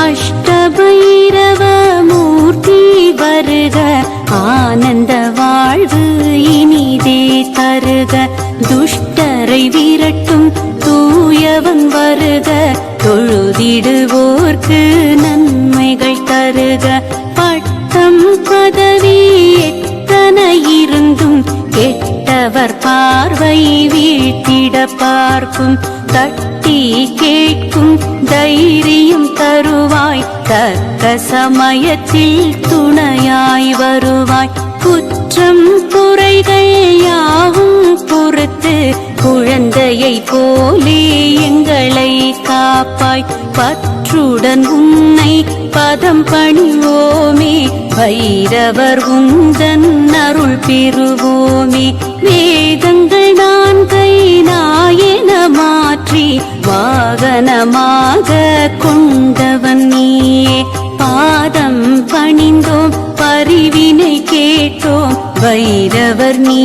அஷ்டபைரவ மூர்த்தி வருக. ஆனந்த வாழ்வு இனிதே தருக. துஷ்டரை விரட்டும் தூயவன் வருக. தொழுதிடுவோர்க்கு நன்மைகள் தருக. பட்டம் பதவி எத்தனை இருந்தும் கெட்டவர் பார்வை வீழ்த்திட பார்க்கும். தட்டி கேட்கும் த தக்க சமயத்தில் துணையாய் வருவாய். குற்றம் குறைகள் யாவும் பொறுத்து குழந்தையை போலே எங்களை காப்பாய். பற்றுடன் உன்னை பதம் பணிவோமே. பைரவர் உந்தன் அருள் பெறுவோமே. வேதங்கள் நான்கை நாயன மாற்றி வாகனமாக கொண்டவன் பணிந்தோம் பரிவினை கேட்டோம். வைரவர் நீ